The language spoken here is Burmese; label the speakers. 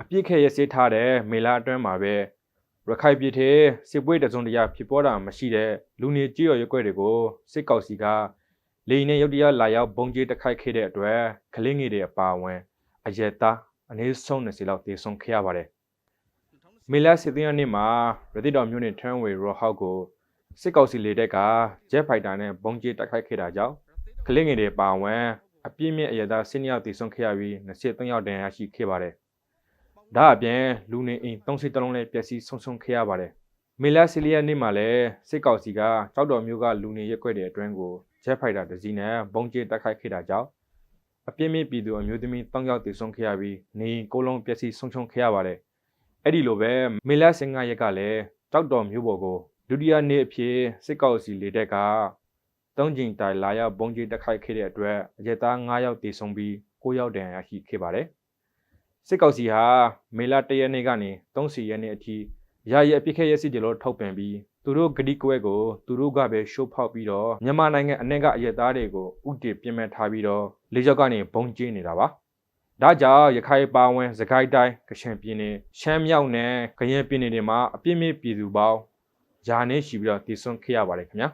Speaker 1: အပြစ်ခဲရစေးထားတဲ့မေလာအတွင်းမှာပဲရခိုင်ပြည်ထဲစစ်ပွဲတစုံတရာဖြစ်ပေါ်တာမရှိတဲ့လူနေကြေးရော်ရွက်ွက်တွေကိုစစ်ကောက်စီကလေရင်နဲ့ရုတ်တရက်လာရောက်ဘုံကျဲတက်ခိုက်ခဲ့တဲ့အတွက်ကလင်းငယ်တွေအပါအဝင်အရက်သားအနည်းဆုံး20လောက်တေဆုံးခဲ့ရပါတယ်မေလာစစ်သွင်းရနေ့မှာရတိတော်မျိုးနဲ့ထန်းဝေရောဟောက်ကိုစစ်ကောက်စီလေတက်ကဂျက်ဖိုက်တာနဲ့ဘုံကျဲတက်ခိုက်ခဲ့တာကြောင့်ကလင်းငယ်တွေအပါအဝင်အပြည့်မြင့်အရက်သား10ယောက်တေဆုံးခဲ့ရပြီး23ယောက်ဒဏ်ရာရှိခဲ့ပါတယ် ဒါအပြင်လူနေအိမ်၃စိတ်တလုံးလည်းပျက်စီးဆုံးရှုံးခဲ့ရပါတယ်။မေလာစီလီယာနေ့မှာလည်းစစ်ကောင်စီကကြောက်တော်မျိုးကလူနေရက်ွက်တဲ့အတွင်းကိုဂျက်ဖိုက်တာတစ်စီးနဲ့ဘုံကျဲတိုက်ခိုက်ခဲ့တာကြောင့်အပြင်းမြင့်ပြည်သူအမျိုးသမီး၃ယောက်သေဆုံးခဲ့ရပြီးနေအိမ်ကိုလုံးပျက်စီးဆုံးရှုံးခဲ့ရပါတယ်။အဲ့ဒီလိုပဲမေလာစင်ကရက်ကလည်းကြောက်တော်မျိုးပေါ်ကိုဒုတိယနေ့အဖြစ်စစ်ကောင်စီလေတပ်ကတုံးကျင်တိုင်လာရောက်ဘုံကျဲတိုက်ခိုက်ခဲ့တဲ့အတွက်အရက်သား9ယောက်သေဆုံးပြီး9ယောက်ဒဏ်ရာရရှိခဲ့ပါတယ်။ စစ်ကောင်စီဟာမေလ၁ရက်နေ့ကနေ30ရက်နေ့အထိရာရအပြစ်ခက်ရစီတယ်လို့ထုတ်ပြန်ပြီးသူတို့ဂတိကွဲကိုသူတို့ကပဲရှိုးဖောက်ပြီးတော့မြန်မာနိုင်ငံအ내ကအရက်သားတွေကိုဥတီပြင်မဲ့ထားပြီးတော့လေကြောက်ကနေဘုံကျင်းနေတာပါဒါကြောင့်ရခိုင်ပါဝင်စကိုင်းတိုင်းကချင်ပြည်နယ်ရှမ်းမြောက်နဲ့ကရင်ပြည်နယ်တွေမှာအပြစ်မဲ့ပြည်သူပေါင်းယာနေရှိပြီးတော့တည်ဆွမ်းခဲ့ရပါတယ်ခင်ဗျာ